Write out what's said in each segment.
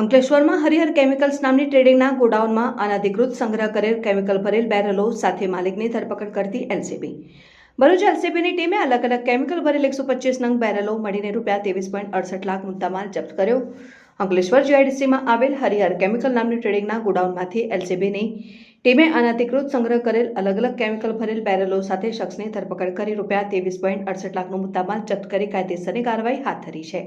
અંકલેશ્વરમાં હરિહર કેમિકલ્સ નામની ટ્રેડિંગના ગોડાઉનમાં અનધિકૃત સંગ્રહ કરેલ કેમિકલ ભરેલ બેરલો સાથે માલિકની ધરપકડ કરતી એલસીબી. ભરૂચ એલસીબીની ટીમે અલગ અલગ કેમિકલ ભરેલ એકસો પચીસ નંગ બેરલો મળીને રૂપિયા ત્રેવીસ પોઈન્ટ અડસઠ લાખ મુદ્દામાલ જપ્ત કર્યો. અંકલેશ્વર જીઆઈડીસીમાં આવેલ હરિહર કેમિકલ નામની ટ્રેડિંગના ગોડાઉનમાંથી એલસીબીની ટીમે અનધિકૃત સંગ્રહ કરેલ અલગ અલગ કેમિકલ ભરેલ બેરલો સાથે શખ્સની ધરપકડ કરી રૂપિયા ત્રેવીસ પોઈન્ટ અડસઠ લાખનો મુદ્દામાલ જપ્ત કરી કાયદેસરની કાર્યવાહી હાથ ધરી છે.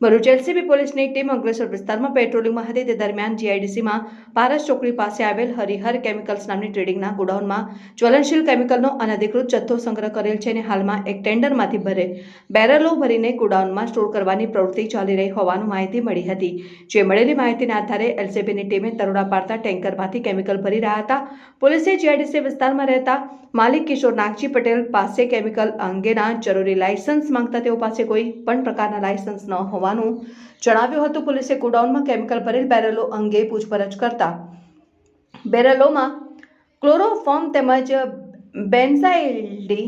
ભરૂચ એલસીબી પોલીસની ટીમ અંકલેશ્વર વિસ્તારમાં પેટ્રોલિંગમાં હતી. તે દરમિયાન જીઆઈડીસીમાં પારસ ચોકડી પાસે આવેલ હરિહર કેમિકલ્સ નામની ટ્રેડિંગના ગોડાઉનમાં જ્વલનશીલ કેમિકલનો અનધિકૃત જથ્થો સંગ્રહ કરેલ છે અને હાલમાં એક ટેન્ડરમાંથી ભરે બેરલો ભરીને ગોડાઉનમાં સ્ટોર કરવાની પ્રવૃત્તિ ચાલી રહી હોવાનું માહિતી મળી હતી. જે મળેલી માહિતીના આધારે એલસીબીની ટીમે તરોડા પાડતા ટેન્કરમાંથી કેમિકલ ભરી રહ્યા હતા. પોલીસે જીઆઈડીસી વિસ્તારમાં રહેતા માલિક કિશોર નાગજી પટેલ પાસે કેમિકલ અંગેના જરૂરી લાયસન્સ માંગતા તેઓ પાસે કોઈ પણ પ્રકારના લાયસન્સ ન હોવાનું જણાવ્યું હતું પોલીસે ગોડાઉનમાં કેમિકલ ભરેલ બેરલો અંગે પૂછપરછ કરતા. બેરલોમાં ક્લોરોફોર્મ તેમજ બેન્ઝાઇલ્ડી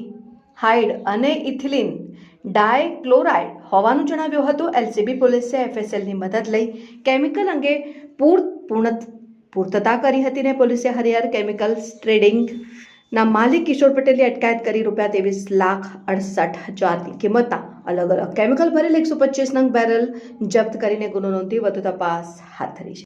હાઇડ અને ઇથિલિન ડાયક્લોરાઇડ હોવાનું જણાવ્યું હતું. એલસીબી પોલીસે એફએસએલની મદદ લઈ કેમિકલ અંગે પૂર પૂર્ણ પૂર્તતા કરી હતી ને પોલીસે હરિયર કેમિકલ્સ ટ્રેડિંગ ના માલિક કિશોર પટેલની અટકાયત કરી રૂપિયા ત્રેવીસ લાખ અડસઠ હજારની કિંમતના અલગ અલગ કેમિકલ ભરેલ એકસો પચીસ નંગ બેરલ જપ્ત કરીને ગુનો નોંધી વધુ તપાસ હાથ ધરી છે.